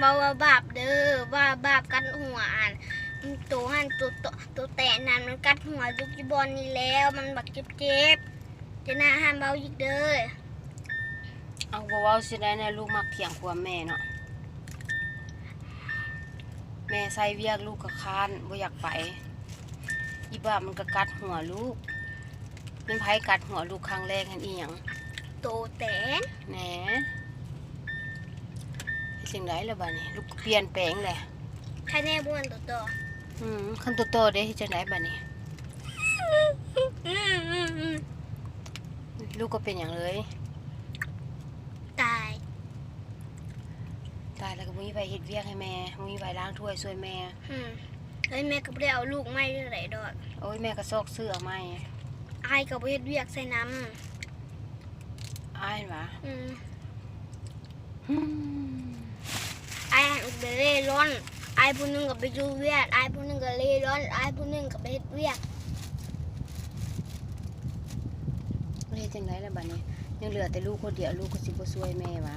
เบาว่าบาปเด้อว่าบาปกันหัวอันตัวหันตัวตัวตัวแต่นั้นมันกัดหัวลูกจีบอลนี่แล้วมันบักเจ็บเจ็บๆจะน่าห้ามเบาอีกเด้อเอาบ่เว้าสิได้นะลูกมักเถียงความแม่เนาะแม่ใส่เวียกลูกก็ค้านบ่อยากไปอีบ้ามันก็กัดหัวลูกเป็นไผกัดหัวลูกครั้งแรกหันอีหยังตัวแต่แหน่ เฮ็ดจังไดล่ะบัดนี้ลูกก็เปลี่ยนแปลงแหละใครแน่บ้วนตัวตัวอืมคันโตๆเด้เฮ็ดจังไดบัดนี้ลูกก็เป็นหยังเลยตายตายแล้วก็บ่มีไผเฮ็ดเวียกให้แม่บ่มีไผล้างถ้วยช่วยแม่อืมเฮ้ยแม่ก็บ่ได้เอาลูกไม่ได้ไหนดอกโอ้ยแม่ก็ซอกเสื้อใหม่อายก็บ่เฮ็ดเวียกใส่น้อ้ายหวะำอืมอืม อายหันไปเล่ ร่อนอายผู้หนึงก็ไปดูเวียกอายผู้หนึงก็เล่ร่อนอายผู้หนึงก็ไปเฮ็ดเวียกบ่เฮ็ดจังไดล่ะบัดนี้ ยังเหลือแต่ลูกคนเดียวลูกก็สิบ่ช่วยแม่หวะ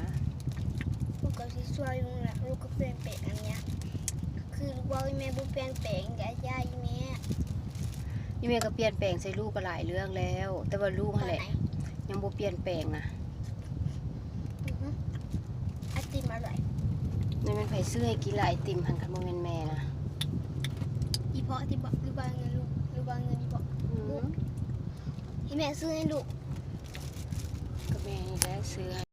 ลูกก็สิช่วยลุงแหละลูกก็เปลี่ยนแปลงอันเนี้ยคือลูกว่าแม่บ่เปลี่ยนแปลงอย่าย่าอีแม่นี่แม่ก็เปลี่ยนแปลงใส่ลูกก็หลายเรื่องแล้ว แต่ว่าลูกตอนนั่นแหไหนละยังบ่เปลี่ยนแปลงนะ อือฮึไอติมอร่อย นี่มันไผซื้อให้กินหลายติ่มหันกันบ่แม่นแม่นะอีเพาะที่บอกลูกบางเงินลูกลูกบางเงินอีเพาะอืมที่แม่ซื้อให้ลูกก็แม่นี่แหละซื้อให้